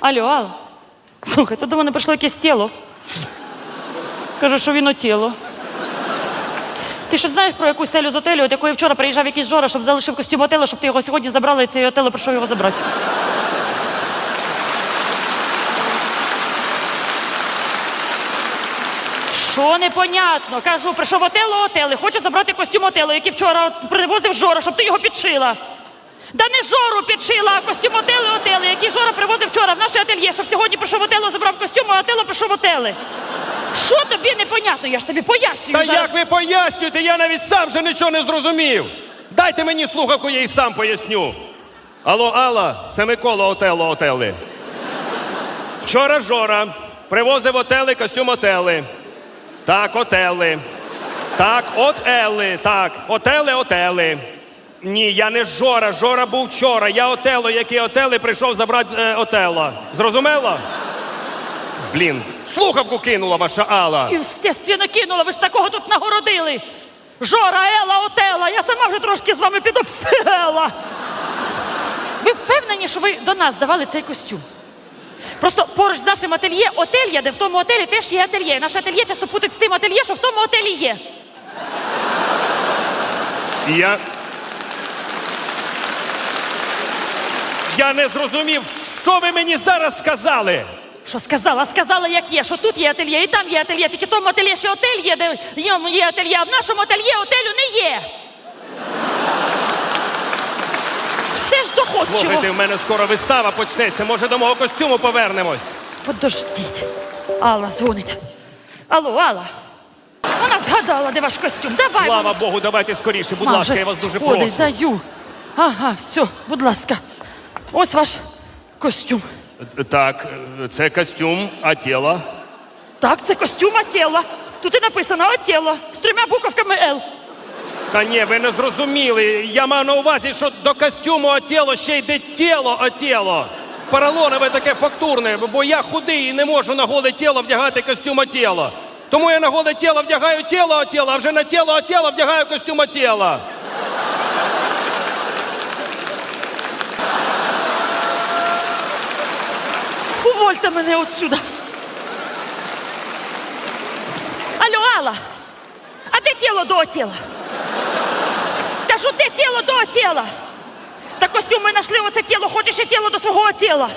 Алло, Алла. Слухай, тут до мене прийшло якесь тіло. Каже, що він тіло. Ти що знаєш про якусь селю з отелю, от якої вчора приїжджав якийсь Жора, щоб залишив костюм отелу, щоб ти його сьогодні забрала, і цей отело прийшов його забрати. Що непонятно? Кажу, прийшов отело отели, хоче забрати костюм отело, який вчора привозив Жора, щоб ти його підшила. Да не Жору підшила, а костюм отели отели, який Жора привозив вчора в наше ательє, щоб сьогодні прийшов отело, забрав костюм, а отело прийшов отели. Що тобі непонятно? Я ж тобі пояснюю. Та зараз. як ви пояснюєте, я навіть сам вже нічого не зрозумів. Дайте мені слухавку, я й сам поясню. Алло, Алла, це Микола Отелло Отели. Вчора Жора привозив отели костюм отели. Так, отели. Так, от Ели. Так, отели, отели. Ні, я не Жора. Жора був вчора. Я Отело, який отели прийшов забрати е, Отелло. Зрозуміло? Блін, слухавку кинула ваша Алла. І, естественно, кинула, ви ж такого тут нагородили. Жора, Ела, Отела, я сама вже трошки з вами підофела. Ви впевнені, що ви до нас давали цей костюм? Просто поруч з нашим ательє отель є, де в тому отелі теж є ательє. Наше ательє часто путать з тим ательє, що в тому отелі є. Я. Я не зрозумів, що ви мені зараз сказали. Що сказала? Сказала, як є, що тут є ательє і там є ательє, тільки в тому ательє ще отель є, де в ньому є ательє, а в нашому ательє отелю не є. Все ж доходчиво. Слухайте, в мене скоро вистава почнеться. Може, до мого костюму повернемось. Подождіть. Алла дзвонить. Алло, Алла. Вона згадала, де ваш костюм. Давай. Слава. Богу, давайте скоріше, будь Ма, ласка, вже я вас дуже сходить, прошу. Даю. Ага, все, будь ласка. Ось ваш костюм. Так, це костюм, а тіло? Так, це костюм Атєла. Тут і написано Атєла з трьома буковками Л. Та ні, ви не зрозуміли. Я мав на увазі, що до костюму отіло ще йде тіло отіло. Поролонове таке фактурне, бо я худий і не можу на голе тіло вдягати костюм отіло. Тому я на голе тіло вдягаю тіло отіло, а вже на тіло отіло вдягаю костюм отіло. Увольте мене отсюда. Алло, Алла, а де тіло до тіла? Кажу, де тіло до тіла? Та костюм ми знайшли оце тіло, хочеш і тіло до свого тіла.